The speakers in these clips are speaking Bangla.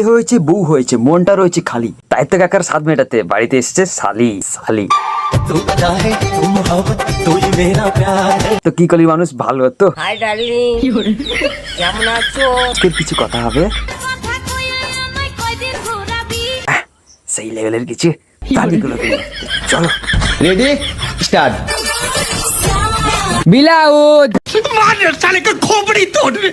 বিয়ে হয়েছে বউ হয়েছে মনটা রয়েছে খালি। তাই তো কাকার সাত মেটাতে বাড়িতে এসেছে সালি সালি। তো কি করি মানুষ? ভালো তো? আজকের কিছু কথা হবে? সেই লেভেলের কিছু চলো। রেডি স্টার্ট বিলাউদ! মানে খোপড়ি তোড়বে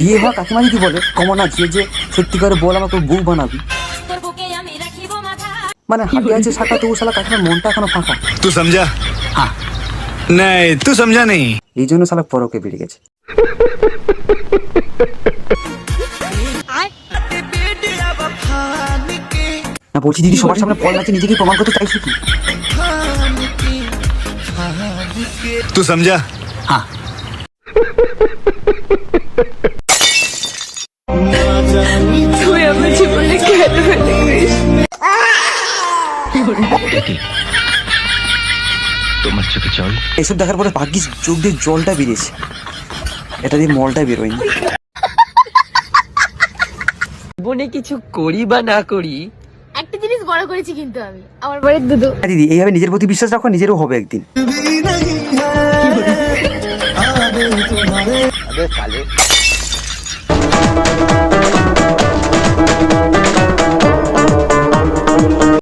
বিয়ে হওয়া কাকিমা যদি বলে কমন আছে যে সত্যি করে বল আমাকে বউ বানাবি। মানে হাবি আছে শাখা তবু শালা কাকিমার মনটা এখনও ফাঁকা। তুই সমঝা? হ্যাঁ। নাই তুই সমঝা নেই। এই জন্য শালা পরকে বেড়ে গেছে। না বলছি দিদি সবার সামনে পড় আছে নিজেকে প্রমাণ করতে চাইছো কি? তুই সমঝা? হ্যাঁ। তুই আমার জীবনে তোমার চোখে জল এসব দেখার পরে চোখ দিয়ে জলটা বেরিয়েছে। এটা দিয়ে মলটা বেরোয়নি। বনে কিছু করি বা না করি একটা জিনিস বড় করেছি কিন্তু আমি আমার বাড়ির দুধু। হ্যাঁ দিদি এইভাবে নিজের প্রতি বিশ্বাস রাখো নিজেরও হবে একদিন। কালে